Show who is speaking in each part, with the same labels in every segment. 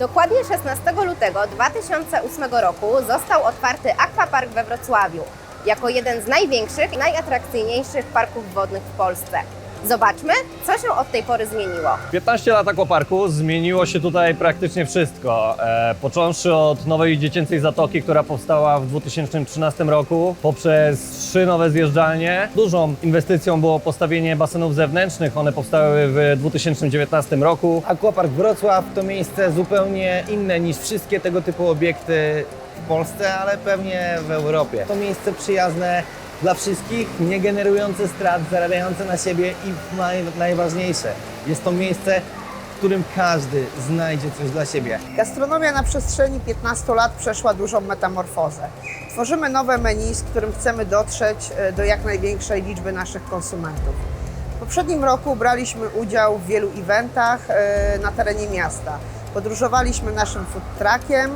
Speaker 1: Dokładnie 16 lutego 2008 roku został otwarty Aquapark we Wrocławiu jako jeden z największych i najatrakcyjniejszych parków wodnych w Polsce. Zobaczmy, co się od tej pory zmieniło.
Speaker 2: 15 lat aquaparku zmieniło się tutaj praktycznie wszystko. E, począwszy od nowej dziecięcej zatoki, która powstała w 2013 roku, poprzez trzy nowe zjeżdżalnie. Dużą inwestycją było postawienie basenów zewnętrznych. One powstały w 2019 roku.
Speaker 3: Aquapark Wrocław to miejsce zupełnie inne niż wszystkie tego typu obiekty w Polsce, ale pewnie w Europie. To miejsce przyjazne dla wszystkich, nie generujące strat, zarabiające na siebie i naj, najważniejsze, jest to miejsce, w którym każdy znajdzie coś dla siebie.
Speaker 4: Gastronomia na przestrzeni 15 lat przeszła dużą metamorfozę. Tworzymy nowe menu, z którym chcemy dotrzeć e, do jak największej liczby naszych konsumentów. W poprzednim roku braliśmy udział w wielu eventach e, na terenie miasta. Podróżowaliśmy naszym food truckiem,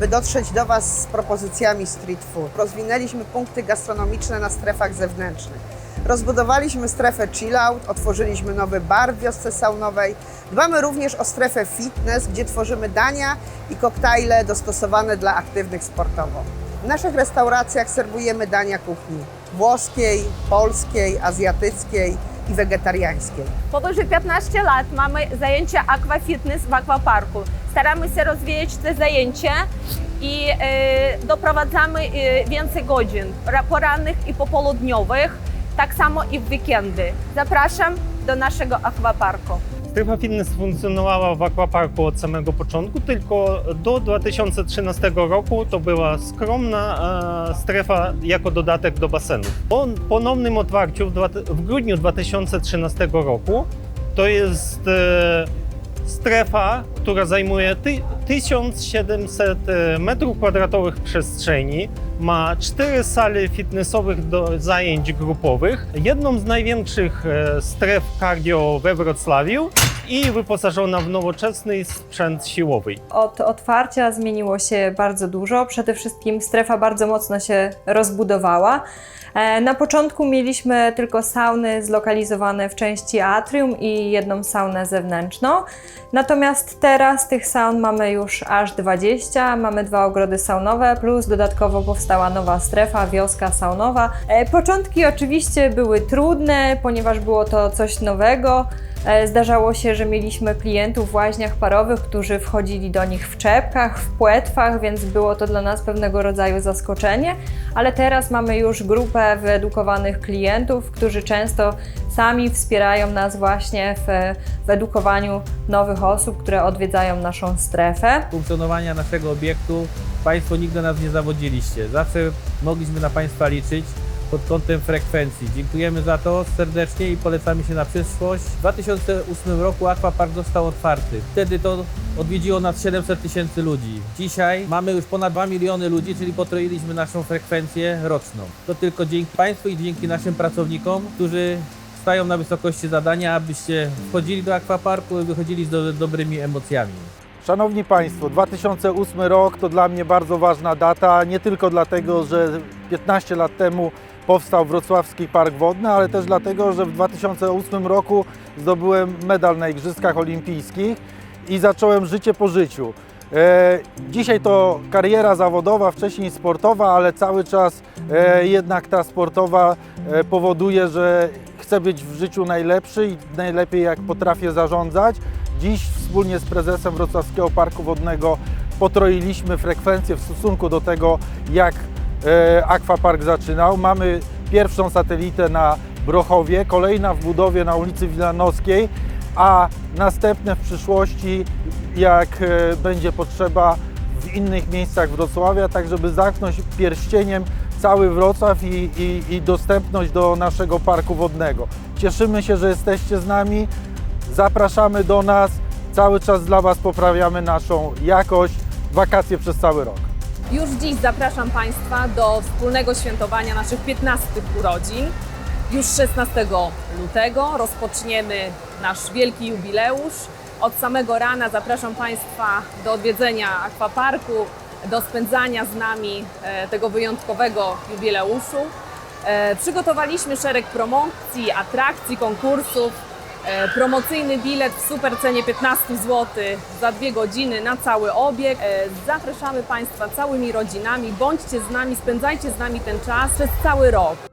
Speaker 4: by dotrzeć do Was z propozycjami street food. Rozwinęliśmy punkty gastronomiczne na strefach zewnętrznych. Rozbudowaliśmy strefę chill out, otworzyliśmy nowy bar w wiosce saunowej. Dbamy również o strefę fitness, gdzie tworzymy dania i koktajle dostosowane dla aktywnych sportowo. W naszych restauracjach serwujemy dania kuchni włoskiej, polskiej, azjatyckiej i wegetariańskiej.
Speaker 5: Powyżej 15 lat mamy zajęcia aquafitness w akwaparku. Staramy się rozwijać te zajęcia i e, doprowadzamy e, więcej godzin ra- porannych i popołudniowych, tak samo i w weekendy. Zapraszam do naszego akwaparku.
Speaker 6: Strefa fitness funkcjonowała w aquaparku od samego początku, tylko do 2013 roku to była skromna e, strefa jako dodatek do basenu. Po ponownym otwarciu w, grudniu 2013 roku to jest e, strefa, która zajmuje ty, 1700 metrów kwadratowych przestrzeni, ma cztery sale fitnessowych do zajęć grupowych, jedną z największych e, stref cardio we Wrocławiu i wyposażona w nowoczesny sprzęt siłowy.
Speaker 7: Od otwarcia zmieniło się bardzo dużo. Przede wszystkim strefa bardzo mocno się rozbudowała. E, Na początku mieliśmy tylko sauny zlokalizowane w części atrium i jedną saunę zewnętrzną. Natomiast teraz tych saun mamy już aż 20. Mamy dwa ogrody saunowe, plus dodatkowo powstała nowa strefa, wioska saunowa. E, Początki oczywiście były trudne, ponieważ było to coś nowego. E, Zdarzało się, że mieliśmy klientów w łaźniach parowych, którzy wchodzili do nich w czepkach, w płetwach, więc było to dla nas pewnego rodzaju zaskoczenie, ale teraz mamy już grupę wyedukowanych klientów, którzy często sami wspierają nas właśnie w, w edukowaniu nowych osób, które odwiedzają naszą strefę.
Speaker 8: funkcjonowania naszego obiektu Państwo nigdy nas nie zawodziliście. Zawsze mogliśmy na Państwa liczyć pod kątem frekwencji. Dziękujemy za to serdecznie i polecamy się na przyszłość. W 2008 roku Aquapark został otwarty. Wtedy to odwiedziło nas 700 tysięcy ludzi. Dzisiaj mamy już ponad 2 miliony ludzi, czyli potroiliśmy naszą frekwencję roczną. To tylko dzięki Państwu i dzięki naszym pracownikom, którzy stają na wysokości zadania, abyście wchodzili do Aquaparku i wychodzili z do, dobrymi emocjami.
Speaker 9: Szanowni Państwo, 2008 rok to dla mnie bardzo ważna data, nie tylko dlatego, że 15 lat temu powstał Wrocławski Park Wodny, ale też dlatego, że w 2008 roku zdobyłem medal na Igrzyskach Olimpijskich i zacząłem życie po życiu. E, dzisiaj to kariera zawodowa, wcześniej sportowa, ale cały czas e, jednak ta sportowa e, powoduje, że chcę być w życiu najlepszy i najlepiej jak potrafię zarządzać. Dziś wspólnie z prezesem Wrocławskiego Parku Wodnego potroiliśmy frekwencję w stosunku do tego, jak Aquapark zaczynał. Mamy pierwszą satelitę na Brochowie, kolejna w budowie na ulicy Wilanowskiej, a następne w przyszłości, jak e, będzie potrzeba w innych miejscach Wrocławia, tak żeby zamknąć pierścieniem cały Wrocław i, i, i dostępność do naszego parku wodnego. Cieszymy się, że jesteście z nami. Zapraszamy do nas. Cały czas dla Was poprawiamy naszą jakość. Wakacje przez cały rok.
Speaker 10: Już dziś zapraszam Państwa do wspólnego świętowania naszych 15 urodzin. Już 16 lutego rozpoczniemy nasz wielki jubileusz. Od samego rana zapraszam Państwa do odwiedzenia akwaparku, do spędzania z nami e, tego wyjątkowego jubileuszu. E, Przygotowaliśmy szereg promocji, atrakcji, konkursów. E, Promocyjny bilet w super cenie 15 zł za dwie godziny na cały obieg. E, Zapraszamy Państwa całymi rodzinami. Bądźcie z nami, spędzajcie z nami ten czas przez cały rok.